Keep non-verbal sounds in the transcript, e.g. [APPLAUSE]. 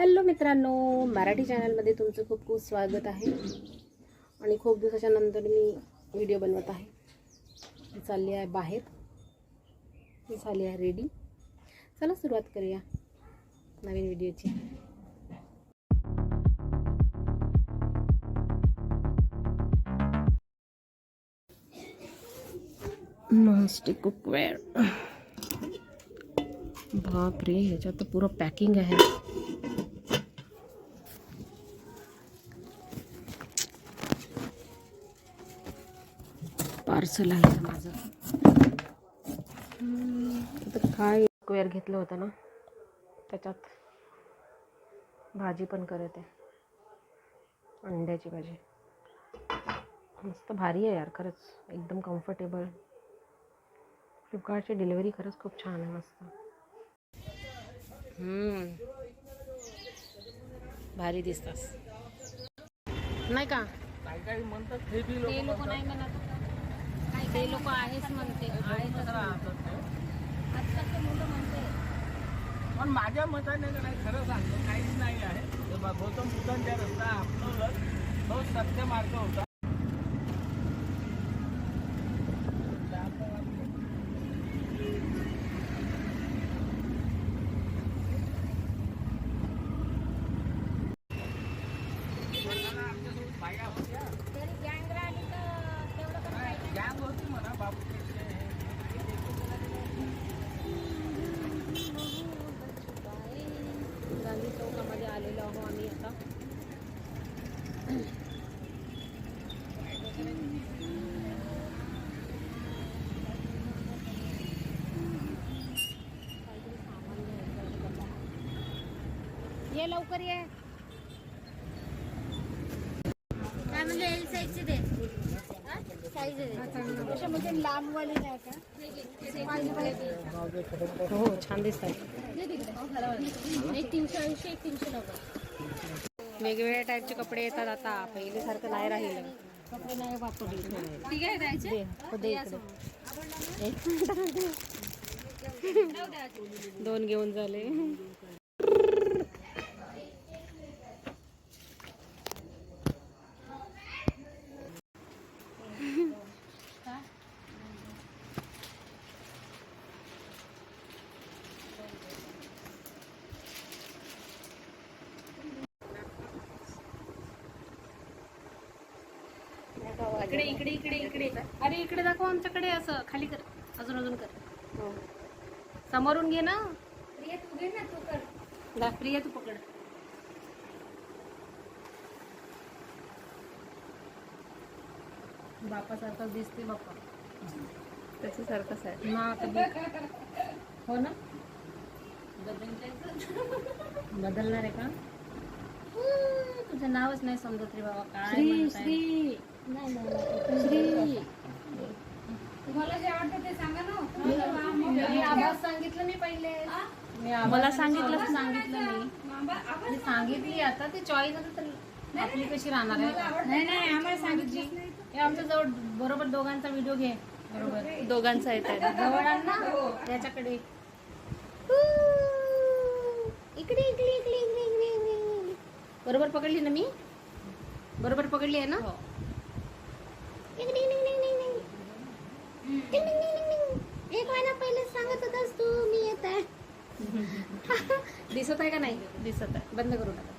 Hello मित्रांनो मराठी चॅनलमध्ये तुमचं खूप खूप स्वागत आहे. आणि खूप दिवसाच्या नंतर मी व्हिडिओ बनवत आहे. मी चालली आहे बाहेर. मी झाली आहे रेडी चला सुरुवात करूया नवीन व्हिडिओची. नॉनस्टिक कुकवेअर बापरे ह्याच्यात तर पुरं पॅकिंग आहे. पार्सल आहे इथं माझं काय? कुकवेअर घेतलं होतं ना त्याच्यात भाजी पण करत. आहे अंड्याची भाजी. मस्त भारी आहे यार खरंच एकदम कम्फर्टेबल फ्लिपकार्टची डिलिव्हरी खरंच खूप छान आहे मस्त. हम्म. भारी दिसतास. नाही का? ते लोक नाही म्हणत. ते लोक आहेच म्हणते. आजकालचे मुलं म्हणते. पण माझ्या मताने का नाही खरं सांगतो काहीच नाही आहे. गौतम बुद्धांच्या रस्ता आपलं तो सत्य मार्ग होता. बाया होत्या. ये लवकर ये. काय एल साईजचे दे. साईज आहे म्हणजे नाही का हो छान दिसतात एक तीनशे ऐंशी एक तीनशे नव्वद वेगवेगळ्या टाईपचे कपडे येतात आता. पहिल्यासारखं नाही राहिलं. कपडे नाही वापरले ठीक आहे द्यायचे दोन घेऊन झाले. इकडे इकडे इकडे इकडे. अरे इकडे दाखव आमच्याकडे असं. खाली कर. अजून अजून कर. समोरून घे ना. प्रिया तू घे ना तू कर. दा प्रिया तू पकड. बापासारखंच दिसते बाप्पा त्याच्यासारखंच आहे. ना हो ना? बदलणार आहे का? तुझं नावच नाही समजत रे बाबा. काय? श्री श्री. तुम्हाला जे आवडतं ते सांगा ना. मी आवाज सांगितलं. मी पहिले. मला सांगितलं सांगितलं मी. सांगितली आता ती चॉईस आता तर आपली कशी राहणार आहे? नाही नाही आम्हाला सांगितली. हे आमच्या जवळ बरोबर दोघांचा व्हिडिओ घे. बरोबर. दोघांचा येत आहे [LAUGHS] जवळ त्याच्याकडे इकडे इकडे इकडे इकडे इकडे इकडे. बरोबर पकडली ना मी? बरोबर पकडली आहे ना इकडे, इकडे, इकडे, इकडे, इकडे. टिंग, टिंग, टिंग, टिंग, टिंग. एक महिना पहिले सांगत होतास तू मी येत आहे दिसत आहे का नाही दिसत आहे बंद करू नका